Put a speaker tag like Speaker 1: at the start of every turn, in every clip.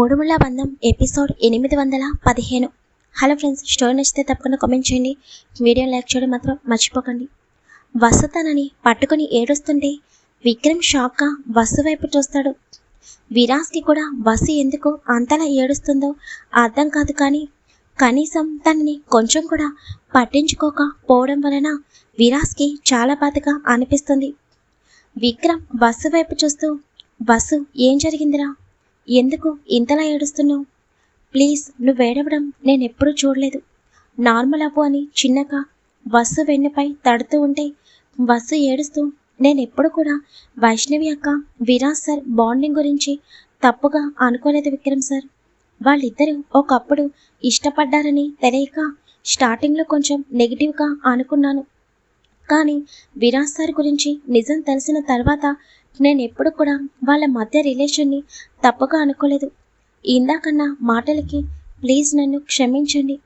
Speaker 1: మూడుముళ్ళ బంధం ఎపిసోడ్ ఎనిమిది వందల పదిహేను. హలో ఫ్రెండ్స్ స్టోరీ నచ్చితే తప్పకుండా కామెంట్ చేయండి. వీడియో లైక్ చేయడం మాత్రం మర్చిపోకండి. వసు తనని పట్టుకుని ఏడుస్తుంటే విక్రమ్ షాక్గా వసు వైపు చూస్తాడు. విరాస్కి కూడా వసు ఎందుకు అంతలా ఏడుస్తుందో అర్థం కాదు కానీ కనీసం తనని కొంచెం కూడా పట్టించుకోక పోవడం వలన విరాస్కి చాలా బాధగా అనిపిస్తుంది. విక్రమ్ వసు వైపు చూస్తూ బస్సు ఏం జరిగిందిరా? ఎందుకు ఇంతలా ఏడుస్తున్నావు? ప్లీజ్ నువ్వు ఏడవడం నేను ఎప్పుడూ చూడలేదు. నార్మల్ అవ్వు అని చిన్నగా బస్సు వెన్నుపై తడుతూ ఉంటే బస్సు ఏడుస్తూ నేను ఎప్పుడు కూడా వైష్ణవి అక్క విరాజ్ సార్ బాండింగ్ గురించి తప్పుగా అనుకోలేదు విక్రమ్ సార్. వాళ్ళిద్దరూ ఒకప్పుడు ఇష్టపడ్డారని తెలియక స్టార్టింగ్లో కొంచెం నెగిటివ్గా అనుకున్నాను. కానీ విరాజ్ సార్ గురించి నిజం తెలిసిన తర్వాత నేను ఎప్పుడు కూడా వాళ్ళ మధ్య రిలేషన్ని తప్పుగా అనుకోలేదు. ఇందాకన్నా మాటలకి ప్లీజ్ నన్ను క్షమించండి.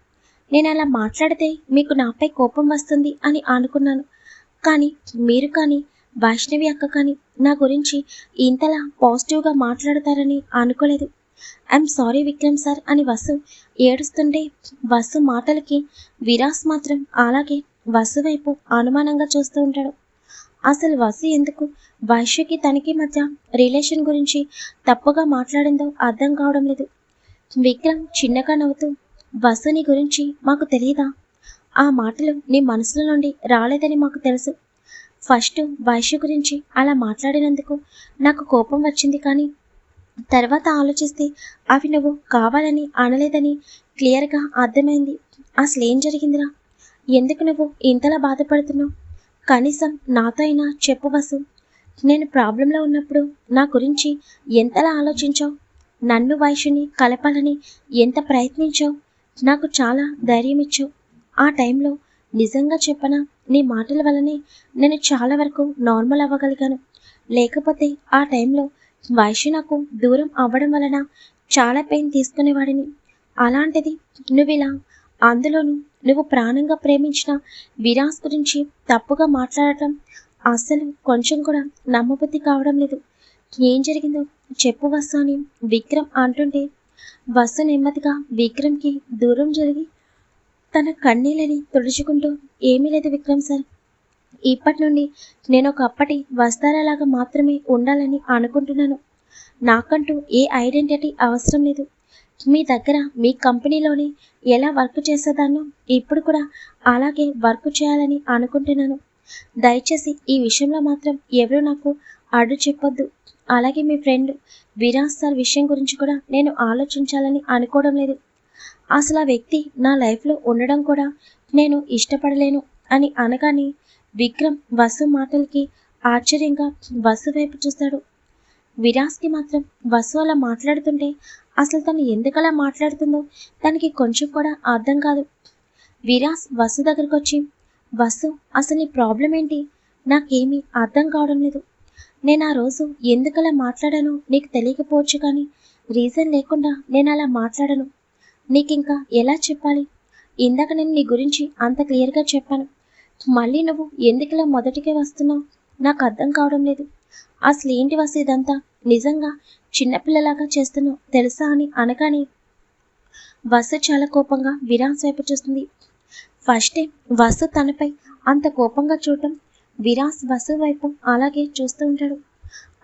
Speaker 1: నేను అలా మాట్లాడితే మీకు నాపై కోపం వస్తుంది అని అనుకున్నాను. కానీ మీరు కానీ వైష్ణవి అక్క కానీ నా గురించి ఇంతలా పాజిటివ్గా మాట్లాడతారని అనుకోలేదు. ఐఎమ్ సారీ విక్రమ్ సార్ అని వసు ఏడుస్తుంటే వసు మాటలకి విరాస్ మాత్రం అలాగే వసు వైపు అనుమానంగా చూస్తూ ఉంటాడు. అసలు వసి ఎందుకు? వైశ్యకి తనకి మధ్య రిలేషన్ గురించి తప్పుగా మాట్లాడిందో అర్థం కావడం లేదు. విక్రమ్ చిన్నగా నవ్వుతూ వసుని గురించి మాకు తెలియదా ఆ మాటలు నీ మనసులో నుండి రాలేదని మాకు తెలుసు. ఫస్ట్ వైశ్య గురించి అలా మాట్లాడినందుకు నాకు కోపం వచ్చింది కానీ తర్వాత ఆలోచిస్తే అవి నువ్వు కావాలని అనలేదని క్లియర్గా అర్థమైంది. అసలు ఏం జరిగిందిరా? ఎందుకు నువ్వు ఇంతలా బాధపడుతున్నావు? కనీసం నాతో అయినా చెప్పు వసు. నేను ప్రాబ్లంలో ఉన్నప్పుడు నా గురించి ఎంతలా ఆలోచించావు? నన్ను వయసుని కలపాలని ఎంత ప్రయత్నించావు? నాకు చాలా ధైర్యం ఇచ్చావు ఆ టైంలో నిజంగా చెప్పనా నీ మాటల వల్లనే నేను చాలా వరకు నార్మల్ అవ్వగలిగాను. లేకపోతే ఆ టైంలో వైశ్య నాకు దూరం అవ్వడం వలన చాలా పెయిన్ తీసుకునేవాడిని. అలాంటిది నువ్వు ఇలా అందులోనూ నువ్వు ప్రాణంగా ప్రేమించిన విరాస్ గురించి తప్పుగా మాట్లాడటం అస్సలు కొంచెం కూడా నమ్మబుద్ధి కావడం లేదు. ఏం జరిగిందో చెప్పు వసు అని విక్రమ్ అంటుంటే వసు నెమ్మదిగా విక్రమ్కి దూరం జరిగి తన కన్నీళ్ళని తుడుచుకుంటూ ఏమీ లేదు విక్రమ్ సార్. ఇప్పటి నుండి నేను ఒకప్పటి వస్తారాలాగా మాత్రమే ఉండాలని అనుకుంటున్నాను. నాకంటూ ఏ ఐడెంటిటీ అవసరం లేదు. మీ దగ్గర మీ కంపెనీలోనే ఎలా వర్క్ చేసేదాన్నో ఇప్పుడు కూడా అలాగే వర్క్ చేయాలని అనుకుంటున్నాను. దయచేసి ఈ విషయంలో మాత్రం ఎవరు నాకు అడ్డు చెప్పొద్దు. అలాగే మీ ఫ్రెండ్ విరాజ్ సార్ విషయం గురించి కూడా నేను ఆలోచించాలని అనుకోవడం లేదు. అసలు ఆ వ్యక్తి నా లైఫ్లో ఉండడం కూడా నేను ఇష్టపడలేను అని అనగానే విక్రమ్ వసు మాటలకి ఆశ్చర్యంగా వసు వైపు చూస్తాడు. విరాజ్కి మాత్రం వసు అలా మాట్లాడుతుంటే అసలు తను ఎందుకలా మాట్లాడుతుందో తనకి కొంచెం కూడా అర్థం కాదు. విరాస్ వసు దగ్గరకు వచ్చి వసు అసలు నీ ప్రాబ్లం ఏంటి? నాకేమీ అర్థం కావడం లేదు. నేను ఆ రోజు ఎందుకలా మాట్లాడానో నీకు తెలియకపోవచ్చు కానీ రీజన్ లేకుండా నేను అలా మాట్లాడను. నీకు ఇంకా ఎలా చెప్పాలి? ఇందాక నేను నీ గురించి అంత క్లియర్గా చెప్పాను. మళ్ళీ నువ్వు ఎందుకలా మొదటికే వస్తున్నావు? నాకు అర్థం కావడం లేదు. అసలు ఏంటి వసు ఇదంతా? నిజంగా చిన్నపిల్లలాగా చేస్తున్నావు తెలుసా అని అనగానే వసు చాలా కోపంగా విరాస్ వైపు చూస్తుంది. ఫస్ట్ టైం వసు తనపై అంత కోపంగా చూడటం విరాస్ వసు వైపు అలాగే చూస్తూ ఉంటాడు.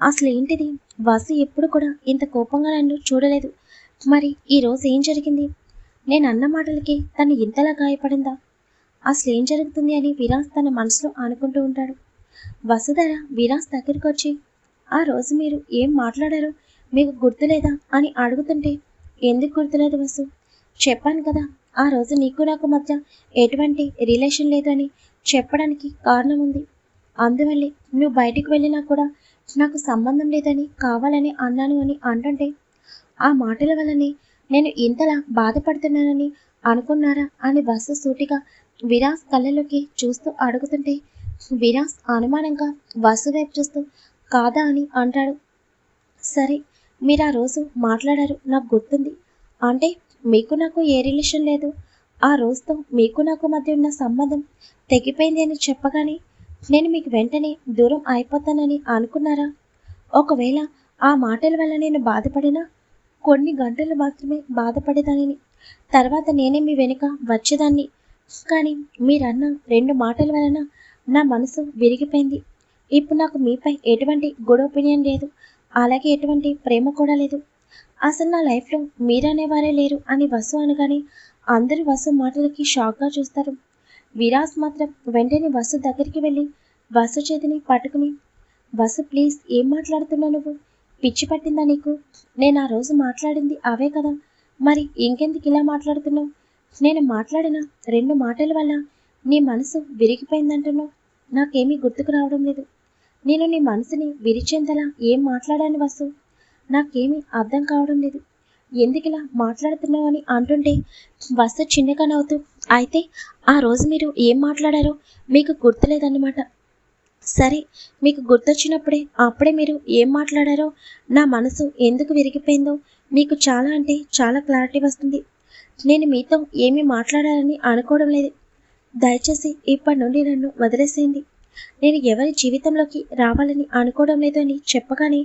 Speaker 1: అసలు ఏంటిది? వసు ఎప్పుడు కూడా ఇంత కోపంగా నన్ను చూడలేదు. మరి ఈరోజు ఏం జరిగింది? నేను అన్న మాటలకి తను ఇంతలా గాయపడిందా? అసలు ఏం జరుగుతుంది అని విరాస్ తన మనసులో అనుకుంటూ ఉంటాడు. వసుధర విరాస్ దగ్గరికి వచ్చి ఆ రోజు మీరు ఏం మాట్లాడారో? మీకు గుర్తులేదా? అని అడుగుతుంటే ఎందుకు గుర్తులేదు వసు? చెప్పాను కదా ఆ రోజు నీకు నాకు మధ్య ఎటువంటి రిలేషన్ లేదని చెప్పడానికి కారణం ఉంది అందువల్లే నువ్వు బయటికి వెళ్ళినా కూడా నాకు సంబంధం లేదని కావాలని అన్నాను అని అంటుంటే ఆ మాటల వల్లనే నేను ఇంతలా బాధపడుతున్నానని అనుకున్నారా? అని బస్సు సూటిగా విరాస్ కళ్ళలోకి చూస్తూ అడుగుతుంటే విరాస్ అనుమానంగా వసు వైపు చూస్తూ కాదా అని అంటాడు. సరే మీరు ఆ రోజు మాట్లాడారు నాకు గుర్తుంది. అంటే మీకు నాకు ఏ రిలేషన్ లేదు. ఆ రోజుతో మీకు నాకు మధ్య ఉన్న సంబంధం తెగిపోయింది అని చెప్పగానే నేను మీకు వెంటనే దూరం అయిపోతానని అనుకున్నారా? ఒకవేళ ఆ మాటల వల్ల నేను బాధపడినా కొన్ని గంటలు మాత్రమే బాధపడేదానిని. తర్వాత నేనే మీ వెనుక వచ్చేదాన్ని. కానీ మీరన్న రెండు మాటల వలన నా మనసు విరిగిపోయింది. ఇప్పుడు నాకు మీపై ఎటువంటి గుడ్ ఒపీనియన్ లేదు. అలాగే ఎటువంటి ప్రేమ కూడా లేదు. అసలు నా లైఫ్లో మీరనేవారే లేరు అని వసు అనగానే అందరూ వసు మాటలకి షాక్గా చూస్తారు. విరాజ్ మాత్రం వెంటనే వసు దగ్గరికి వెళ్ళి వసు చేతిని పట్టుకుని వసు ప్లీజ్ ఏం మాట్లాడుతున్నావు నువ్వు? పిచ్చి పట్టిందా నీకు? నేను ఆ రోజు మాట్లాడింది అవే కదా. మరి ఇంకెందుకు ఇలా మాట్లాడుతున్నావు? నేను మాట్లాడిన రెండు మాటల వల్ల నీ మనసు విరిగిపోయిందంటున్నావు. నాకేమీ గుర్తుకు రావడం లేదు. నేను నీ మనసుని విరిచేంతలా ఏం మాట్లాడాను వసు? నాకేమీ అర్థం కావడం లేదు. ఎందుకు ఇలా మాట్లాడుతున్నావు అని అంటుంటే వసు చిన్నగా నవ్వుతూ అయితే ఆ రోజు మీరు ఏం మాట్లాడారో మీకు గుర్తులేదన్నమాట. సరే మీకు గుర్తొచ్చినప్పుడే అప్పుడే మీరు ఏం మాట్లాడారో నా మనసు ఎందుకు విరిగిపోయిందో మీకు చాలా అంటే చాలా క్లారిటీ వస్తుంది. నేను మీతో ఏమీ మాట్లాడాలని అనుకోవడం లేదు. దయచేసి ఇప్పటి నుండి నన్ను వదిలేసేయండి. నేను ఎవరి జీవితంలోకి రావాలని అనుకోవడం లేదు అని చెప్పగానే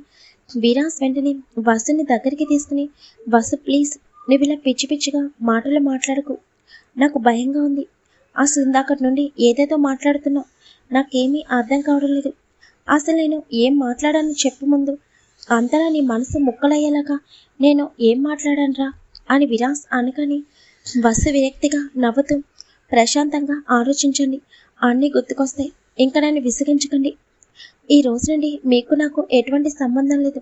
Speaker 1: విరాస్ వెంటనే వసుని దగ్గరికి తీసుకుని వసు ప్లీజ్ నువ్వు ఇలా పిచ్చి పిచ్చిగా మాటలు మాట్లాడకు. నాకు భయంగా ఉంది. అసలు ఇందాకటి నుండి ఏదేదో మాట్లాడుతున్నావు నాకేమీ అర్థం కావడం లేదు. అసలు నేను ఏం మాట్లాడాను చెప్పు ముందు. అంతలా నీ మనసు ముక్కలయ్యేలాగా నేను ఏం మాట్లాడానరా అని విరాస్ అనగానే వసు విరక్తిగా నవ్వుతూ ప్రశాంతంగా ఆలోచించండి. అన్నీ గుర్తుకొస్తాయి. ఇంకా నన్ను విసిగించకండి. ఈ రోజు నుండి మీకు నాకు ఎటువంటి సంబంధం లేదు.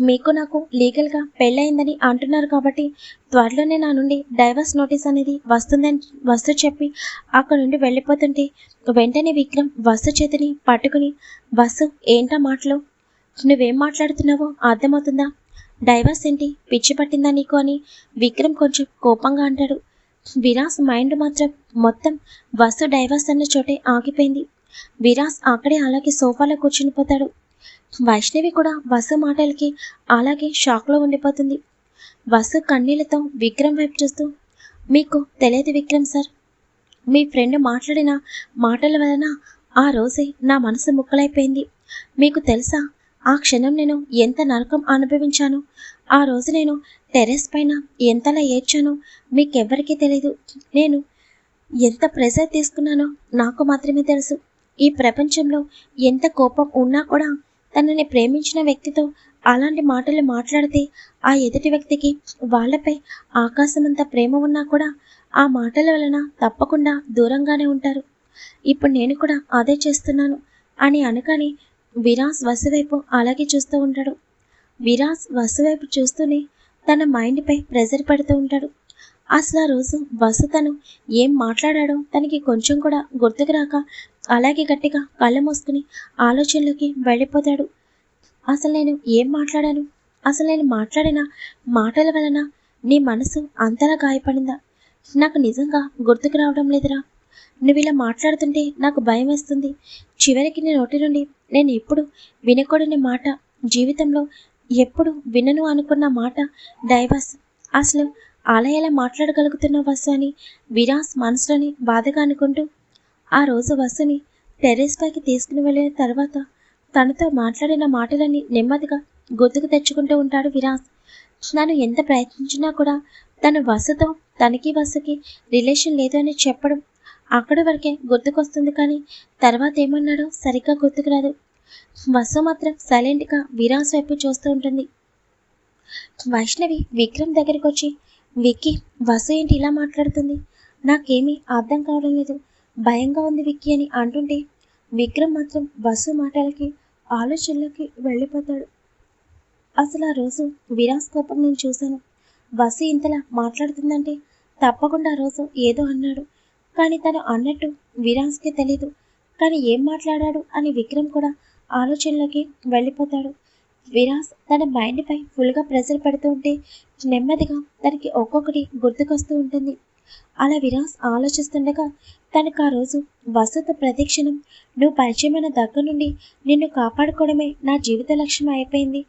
Speaker 1: మీకు నాకు లీగల్గా పెళ్ళయిందని అంటున్నారు కాబట్టి త్వరలోనే నా నుండి డైవర్స్ నోటీస్ అనేది వస్తుందని వస్తు చెప్పి అక్కడ నుండి వెళ్ళిపోతుంటే వెంటనే విక్రమ్ వస్తు చేతిని పట్టుకుని వసు ఏంటా మాటలు? నువ్వేం మాట్లాడుతున్నావో అర్థమవుతుందా? డైవర్స్ ఏంటి? పిచ్చి పట్టిందా నీకు అని విక్రమ్ కొంచెం కోపంగా అంటాడు. విరాస్ మైండ్ మాత్రం మొత్తం వసు డైవర్స్ అన్న చోటే ఆగిపోయింది. విరాస్ అక్కడే అలాగే సోఫాలో కూర్చుని పోతాడు. వైష్ణవి కూడా వసు మాటలకి అలాగే షాక్లో ఉండిపోతుంది. వసు కన్నీళ్ళతో విక్రమ్ వైపు చూస్తూ మీకు తెలియదు విక్రమ్ సార్. మీ ఫ్రెండ్ మాట్లాడిన మాటల వలన ఆ రోజే నా మనసు ముక్కలైపోయింది. మీకు తెలుసా ఆ క్షణం నేను ఎంత నరకం అనుభవించాను. ఆ రోజు నేను టెర్రస్ పైన ఎంతలా ఏడ్చానో మీకెవ్వరికీ తెలీదు. నేను ఎంత ప్రెజర్ తీసుకున్నానో నాకు మాత్రమే తెలుసు. ఈ ప్రపంచంలో ఎంత కోపం ఉన్నా కూడా తనని ప్రేమించిన వ్యక్తితో అలాంటి మాటలు మాట్లాడితే ఆ ఎదుటి వ్యక్తికి వాళ్ళపై ఆకాశమంత ప్రేమ ఉన్నా కూడా ఆ మాటల వలన తప్పకుండా దూరంగానే ఉంటారు. ఇప్పుడు నేను కూడా అదే చేస్తున్నాను అని అనగానే విరాస్ వసువైపు అలాగే చూస్తూ ఉంటాడు. విరాస్ వసువైపు చూస్తూనే తన మైండ్పై ప్రెజర్ పెడుతూ ఉంటాడు. అసలు ఆ రోజు వసు తను ఏం మాట్లాడాడో తనకి కొంచెం కూడా గుర్తుకు రాక అలాగే గట్టిగా కళ్ళు మూసుకుని ఆలోచనలోకి వెళ్ళిపోతాడు. అసలు నేను ఏం మాట్లాడాను? అసలు నేను మాట్లాడిన మాటల వలన నీ మనసు అంతలా గాయపడిందా? నాకు నిజంగా గుర్తుకు రావడం లేదురా. నువ్వు ఇలా మాట్లాడుతుంటే నాకు భయం వేస్తుంది. చివరికి నీ నోటి నుండి నేను ఎప్పుడు వినకూడని మాట జీవితంలో ఎప్పుడు వినను అనుకున్న మాట డైవర్స్. అసలు అలా ఎలా మాట్లాడగలుగుతున్న వసు అని విరాస్ మనసులోని బాధగా అనుకుంటూ ఆ రోజు వసుని టెర్రస్ పైకి తీసుకుని వెళ్ళిన తర్వాత తనతో మాట్లాడిన మాటలన్నీ నెమ్మదిగా గుర్తుకు తెచ్చుకుంటూ ఉంటాడు విరాస్. నన్ను ఎంత ప్రయత్నించినా కూడా తను వసుతో తనకి వసుకి రిలేషన్ లేదు అని చెప్పడం అక్కడి వరకే గుర్తుకొస్తుంది కానీ తర్వాత ఏమన్నాడో సరిగ్గా గుర్తుకు రాదు. వసు మాత్రం సైలెంట్గా విరాస్ వైపు చూస్తూ ఉంటుంది. వైష్ణవి విక్రమ్ దగ్గరికి వచ్చి విక్కీ వసు ఏంటి ఇలా మాట్లాడుతుంది? నాకేమీ అర్థం కావడం లేదు. భయంగా ఉంది విక్కీ అని అంటుంటే విక్రమ్ మాత్రం వసు మాటలకి ఆలోచనలకి వెళ్ళిపోతాడు. అసలు ఆ రోజు విరాస్ కోపం నేను చూశాను. వసు ఇంతలా మాట్లాడుతుందంటే తప్పకుండా ఆ రోజు ఏదో అన్నాడు. కానీ తను అన్నట్టు విరాస్కి తెలీదు. కానీ ఏం మాట్లాడాడు అని విక్రమ్ కూడా ఆలోచనలోకి వెళ్ళిపోతాడు. విరాస్ తన మైండ్పై ఫుల్గా ప్రెషర్ పెడుతూ ఉంటే నెమ్మదిగా తనకి ఒక్కొక్కటి గుర్తుకొస్తూ ఉంటుంది. అలా విరాస్ ఆలోచిస్తుండగా తనకు ఆ రోజు వసత ప్రదక్షిణం నువ్వు పరిచయమైన దగ్గర నుండి నిన్ను కాపాడుకోవడమే నా జీవిత లక్ష్యం అయిపోయింది.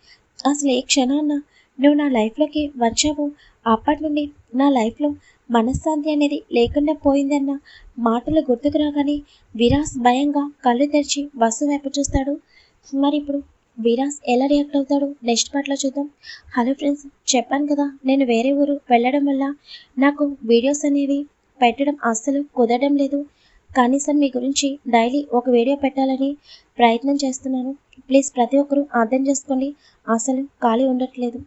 Speaker 1: అసలు ఏ క్షణాన్న నువ్వు నా లైఫ్లోకి వచ్చావు అప్పటి నుండి నా లైఫ్లో మనశ్శాంతి అనేది లేకుండా పోయిందన్న మాటలు గుర్తుకు రాగానే విరాస్ భయంగా కళ్ళు తెరిచి వసు వైపు చూస్తాడు. మరి ఇప్పుడు వీరాస్ ఎలా రియాక్ట్ అవుతాడు? నెక్స్ట్ పార్ట్లో చూద్దాం. హలో ఫ్రెండ్స్ చెప్పాను కదా నేను వేరే ఊరు వెళ్ళడం వల్ల నాకు వీడియోస్ అనేవి పెట్టడం అస్సలు కుదరడం లేదు. కనీసం మీ గురించి డైలీ ఒక వీడియో పెట్టాలని ప్రయత్నం చేస్తున్నాను. ప్లీజ్ ప్రతి ఒక్కరూ అర్థం చేసుకోండి. అసలు ఖాళీ ఉండట్లేదు.